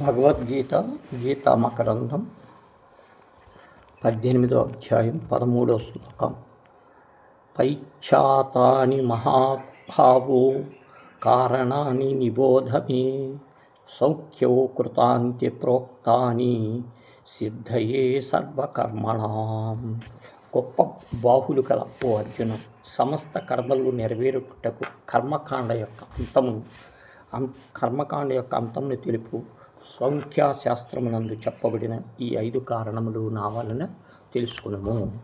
భగవద్గీత గీతామకరంధం పద్దెనిమిదో అధ్యాయం పదమూడో శ్లోకం. పైచ్ఛాతాని మహాభావో కారణాన్ని నిబోధమే సౌఖ్యో కృతాంతి ప్రోక్తాని సిద్ధయే సర్వకర్మణాం. గొప్ప బాహులు కల ఓ అర్జున సమస్త కర్మలు నెరవేరుటకు కర్మకాండ యొక్క అంతమును అం కర్మకాండ యొక్క అంతమును తెలుపు. సంఖ్యాశాస్త్రమునందు చెప్పబడిన ఈ ఐదు కారణములు నా వలన తెలుసుకునము.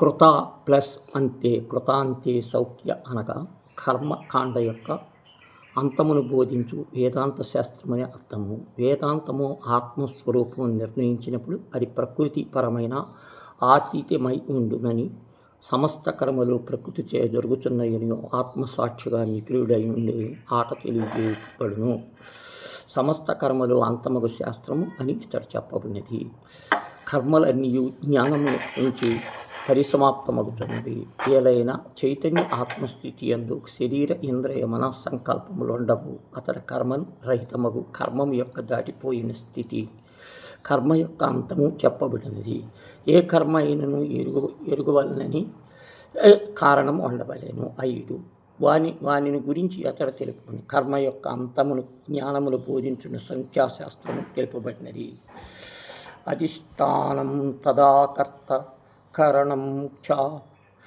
కృత ప్లస్ అంతే కృతాంతే సౌఖ్య అనగా కర్మకాండ యొక్క అంతమును బోధించు వేదాంత శాస్త్రమనే అర్థము. వేదాంతము ఆత్మస్వరూపము నిర్ణయించినప్పుడు అది ప్రకృతిపరమైన ఆతీతమై ఉండునని సమస్త కర్మలు ప్రకృతి చే జరుగుతున్నాయని ఆత్మసాక్షిగా నిగ్రుడై ఉండి ఆట తెలియజేయబడును. సమస్త కర్మలు అంతమగు శాస్త్రము అని ఇక్కడ చెప్పబడినది. కర్మలన్నీ జ్ఞానము నుంచి పరిసమాప్తమగుతున్నవి ఏలైనా చైతన్య ఆత్మస్థితి ఎందు శరీర ఇంద్రియ మన సంకల్పములు ఉండవు అతడి కర్మను రహితమగు కర్మము యొక్క దాటిపోయిన స్థితి కర్మ యొక్క అంతము చెప్పబడినది. ఏ కర్మ అయినను ఎరుగు ఎరుగవలనని కారణం ఉండవలేను. ఐదు. వాని వానిని గురించి ఎతడ తెలుపుకుని కర్మ యొక్క అంతమును జ్ఞానములు బోధించిన సంఖ్యాశాస్త్రము తెలుపబడినది. అధిష్టానం తదాకర్త కరణం చ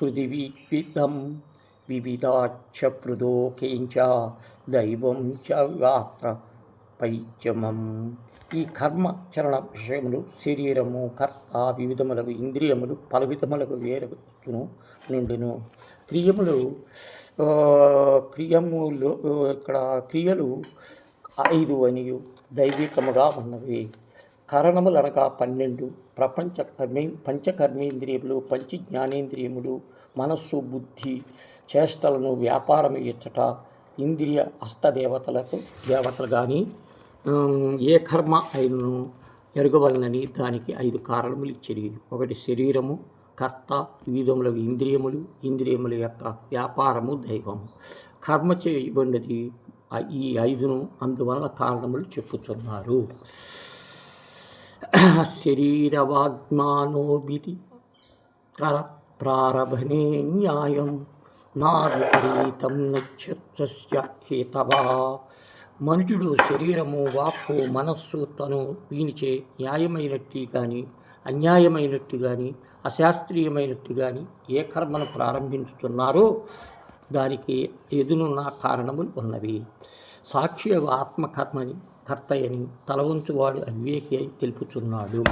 హృది వివిధం వివిధాచ హృదోకేంచ దైవం చ వ్యాత్ర పైచమం. ఈ కర్మ చరణ విషయములు శరీరము కర్త వివిధములకు ఇంద్రియములు పలు విధములకు వేరును నుండును. క్రియములు క్రియములు ఇక్కడ క్రియలు ఐదు అనియు దైవికముగా ఉన్నవి. కరణములు అనగా పన్నెండు ప్రపంచ కర్మే పంచకర్మేంద్రియములు పంచ జ్ఞానేంద్రియములు మనస్సు బుద్ధి చేష్టలను వ్యాపారం ఇచ్చట ఇంద్రియ అష్టదేవతలకు దేవతలు కానీ ఏ కర్మ అయినను ఎరగవలనని దానికి ఐదు కారణములు ఇచ్చేది ఒకటి శరీరము కర్త వివిధములకు ఇంద్రియములు ఇంద్రియముల యొక్క వ్యాపారము దైవము. కర్మ చేయబడినది ఈ ఐదును అందువల్ల కారణములు చెప్పుతున్నారు శరీరవాగ్మానోభితి కర ప్రారభనే న్యాయం నా విపరీతం నక్షత్రస్య హేతవా. మనుషుడు శరీరము వాక్కు మనస్సు తను వీనిచే న్యాయమైనట్టు కానీ అన్యాయమైనట్టు కానీ అశాస్త్రీయమైనట్టు కానీ ఏ కర్మను ప్రారంభించుతున్నారో దానికి ఎదునున్న కారణములు ఉన్నవి. సాక్షి ఆత్మకర్మని కర్తయని తల వంచువాడు అవివేకి అయి తెలుపుచున్నాడు.